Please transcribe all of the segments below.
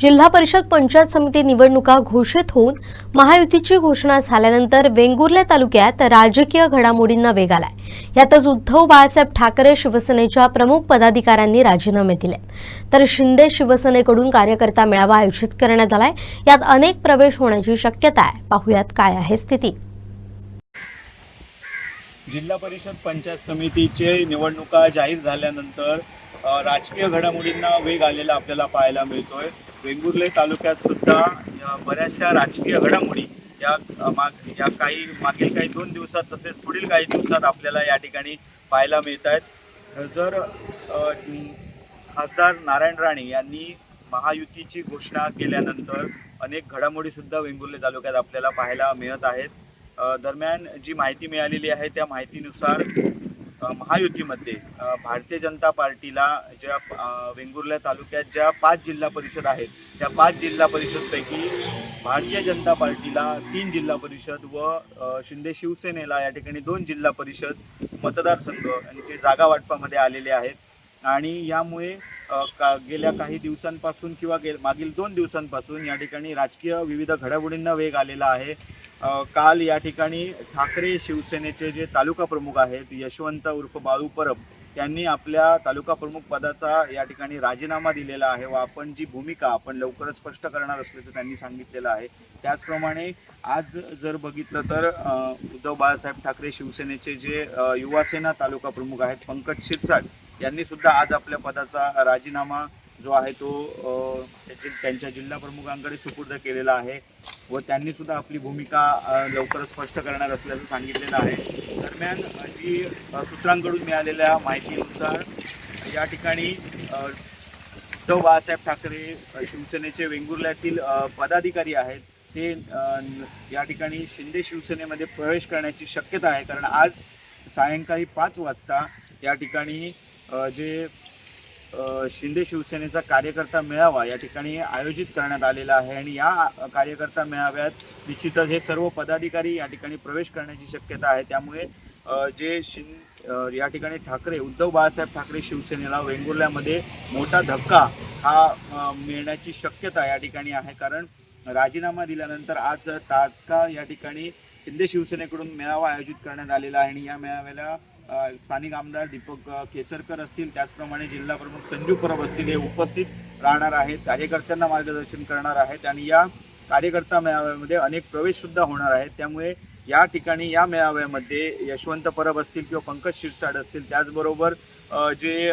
जिल्हा परिषद पंचायत समिती निवडणुका घोषित होऊन महायुतीची घोषणा झाल्यानंतर वेंगुर्ल्या तालुक्यात राजकीय घडामोडींना वेग आलाय. यातच उद्धव बाळासाहेब ठाकरे शिवसेनेच्या प्रमुख पदाधिकाऱ्यांनी राजीनामे दिले. तर शिंदे शिवसेनेकडून कार्यकर्ता मेळावा आयोजित करण्यात आलाय. यात अनेक प्रवेश होण्याची शक्यता आहे. पाहुयात काय आहे स्थिती. जिल्हा परिषद पंचायत समितीचे निवडणुका जाहीर झाल्यानंतर राजकीय घडामोडींना वेग आलेला आपल्याला पाहायला मिळतोय. वेंगुर्ले तालुक्यात सुद्धा बऱ्याचशा राजकीय घडामोडी या माग या काही मागील काही दोन दिवसात तसेच पुढील काही दिवसात आपल्याला या ठिकाणी पाहायला मिळत आहेत जर खासदार नारायण राणे यांनी महायुतीची घोषणा केल्यानंतर अनेक घडामोडीसुद्धा वेंगुर्ले तालुक्यात आपल्याला पाहायला मिळत आहेत. दरम्यान जी माहिती मिळालेली आहे त्या माहितीनुसार महायुतीमध्ये भारतीय जनता पार्टीला ज्या वेंगुर्ल्या वेंगुर्ला तालुक्यात ज्या पाच जिल्हा परिषद आहेत त्या पाच जिल्हा परिषदपैकी भारतीय जनता पार्टीला तीन जिल्हा परिषद व शिंदे शिवसेनेला या ठिकाणी दोन जिल्हा परिषद मतदारसंघ यांचे जागा वाटपामध्ये आलेले आहेत. आणि यामुळे का गेल्या काही दिवसांपासून किंवा गे मागील दोन दिवसांपासून या ठिकाणी राजकीय विविध घडामोडींना वेग आलेला आहे. काल या ठिकाणी ठाकरे शिवसेनेचे जे तालुका प्रमुख आहेत यशवंत उर्फ बाळू परब यांनी आपल्या तालुका प्रमुख पदाचा या ठिकाणी राजीनामा दिलेला आहे व आपण जी भूमिका आपण लवकरच स्पष्ट करणार असल्याचं त्यांनी सांगितलेलं आहे. त्याचप्रमाणे आज जर बघितलं तर उद्धव बाळासाहेब ठाकरे शिवसेनेचे जे युवासेना तालुका प्रमुख आहेत पंकज शिरसाट यांनी सुद्धा आज आपल्या पदाचा राजीनामा जो आहे तो त्याचे- त्यांच्या जिल्हा प्रमुखांकडे सुपूर्द केलेला आहे व त्यांनी सुद्धा आपली भूमिका लवकरच स्पष्ट करणार असल्याचं सांगितलेलं आहे. दरम्यान जी सूत्रांकडून मिळालेल्या माहितीनुसार या ठिकाणी उद्धव बाळासाहेब ठाकरे शिवसेनेचे वेंगुर्ल्यातील पदाधिकारी आहेत. ते या ठिकाणी शिंदे शिवसेनेमध्ये प्रवेश करण्याची शक्यता आहे. कारण आज सायंकाळी पाच वाजता या ठिकाणी जे शिंदे शिवसेनेचा कार्यकर्ता मेळावा या ठिकाणी आयोजित करण्यात आलेला आहे आणि या कार्यकर्ता मेळाव्यात निश्चितच हे सर्व पदाधिकारी या ठिकाणी प्रवेश करण्याची शक्यता आहे. त्यामुळे जे शिं या ठिकाणी ठाकरे उद्धव बाळासाहेब ठाकरे शिवसेनेला वेंगुर्ल्यामध्ये मोठा धक्का हा मिळण्याची शक्यता या ठिकाणी आहे. कारण राजीनामा दिल्यानंतर आज तात्काळ या ठिकाणी शिंदे शिवसेनेकडून मेळावा आयोजित करण्यात आलेला आहे आणि या मेळाव्याला स्थानिक आमदार दीपक केसरकर असतील. त्याचप्रमाणे जिल्हा प्रमुख संजू परब असतील. हे उपस्थित राहणार आहेत. कार्यकर्त्यांना मार्गदर्शन करणार आहेत आणि या कार्यकर्ता मेळाव्यामध्ये अनेक प्रवेशसुद्धा होणार आहेत. त्यामुळे या ठिकाणी या मेळाव्यामध्ये यशवंत परब असतील किंवा पंकज शिरसाट असतील. त्याचबरोबर जे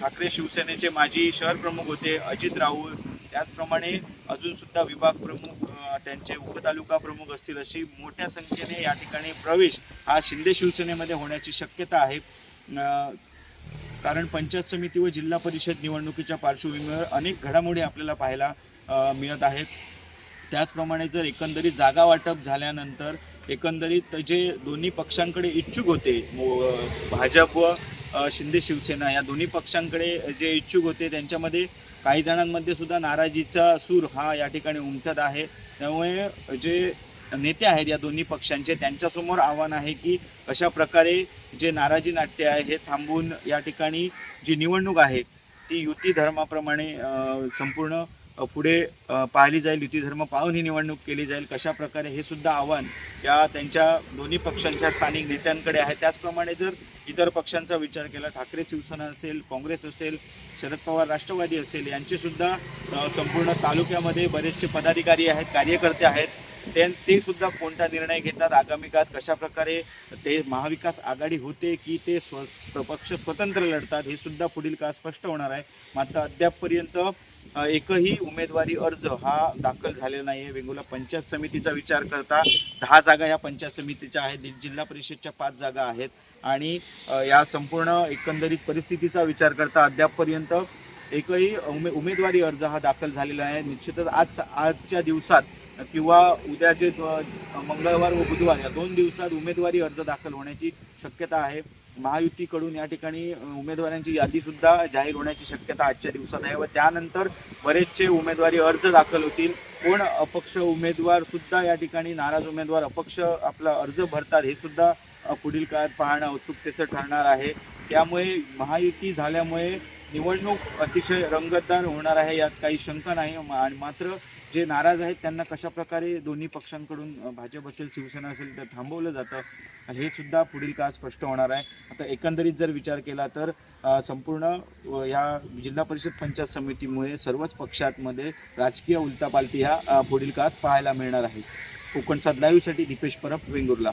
ठाकरे शिवसेनेचे माजी शहर प्रमुख होते अजित राऊत त्याचप्रमाणे अजून सुद्धा विभाग प्रमुख त्यांचे उपतालुका प्रमुख असतील अशी मोठ्या संख्येने या ठिकाणी प्रवेश हा शिंदे शिवसेनेमध्ये होण्याची शक्यता आहे. कारण पंचायत समिती व जिल्हा परिषद निवडणुकीच्या पार्श्वभूमीवर अनेक घडामोडी आपल्याला पाहायला मिळत आहेत. त्याचप्रमाणे जर एकंदरीत जागा वाटप झाल्यानंतर एकंदरीत जे दोन्ही पक्षांकडे इच्छुक होते मो- भाजप व शिंदे शिवसेना या दोन्ही पक्षांकडे जे इच्छुक होते त्यांच्यामध्ये काही जणांमध्ये सुद्धा नाराजीचा सूर हा या ठिकाणी उमटत आहे. त्यामुळे जे नेते आहेत या दोन्ही पक्षांचे त्यांच्यासमोर आव्हान आहे की अशा प्रकारे जे नाराजी नाट्य आहे हे थांबवून या ठिकाणी जी निवडणूक आहे ती युती धर्माप्रमाणे संपूर्ण पुढे पाहिली जाईल युती धर्म पाहून ही निवडणूक केली जाईल कशा प्रकारे हे सुद्धा आव्हान या त्यांच्या दोन्ही पक्षांच्या स्थानिक नेत्यांकडे आहे. त्याचप्रमाणे जर इतर पक्षांचा विचार केला ठाकरे शिवसेना असेल काँग्रेस असेल शरद पवार राष्ट्रवादी असेल यांचे सुद्धा संपूर्ण तालुक्यामध्ये बरेचसे पदाधिकारी आहेत कार्यकर्ते आहेत. ते ते सुद्धा कोणता निर्णय घेतात? आगामी काळात कशा प्रकारे ते महाविकास आघाडी होते की ते स्व पक्ष स्वतंत्र लढतात हे सुद्धा पुढील काळ स्पष्ट होणार आहे. मात्र अद्यापपर्यंत एकही उमेदवारी अर्ज हा दाखल झालेला नाही आहे वेंगुला पंचायत समितीचा विचार करता दहा जागा या पंचायत समितीच्या आहेत. जिल्हा परिषदच्या पाच जागा आहेत. आणि या संपूर्ण एकंदरीत परिस्थितीचा विचार करता अद्यापपर्यंत एकही उमे उमेदवारी अर्ज हा दाखल झालेला आहे निश्चितच आज आजच्या दिवसात किंवा उद्याचे मंगळवार व बुधवार या दोन दिवसात उमेदवारी अर्ज दाखल होण्याची शक्यता आहे. महायुतीकडून या ठिकाणी उमेदवारांची यादीसुद्धा जाहीर होण्याची शक्यता आजच्या दिवसात आहे व त्यानंतर बरेचसे उमेदवारी अर्ज दाखल होतील. कोण अपक्ष उमेदवार सुद्धा या ठिकाणी नाराज उमेदवार अपक्ष आपला अर्ज भरतात हे सुद्धा पुढील काळात पाहणं उत्सुकतेचं ठरणार आहे. त्यामुळे महायुती झाल्यामुळे निवडणूक अतिशय रंगतदार होणार आहे यात काही शंका नाही. आणि मात्र जे नाराज आहेत त्यांना कशाप्रकारे दोन्ही पक्षांकडून भाजप असेल शिवसेना असेल तर थांबवलं जातं हे सुद्धा पुढील काळ स्पष्ट होणार आहे. आता एकंदरीत जर विचार केला तर संपूर्ण या जिल्हा परिषद पंचायत समितीमुळे सर्वच पक्षांमध्ये राजकीय उलटापालटी ह्या पुढील काळात पाहायला मिळणार आहे. कोकण सात लाईव्हसाठी दीपेश परब वेंगुर्ला.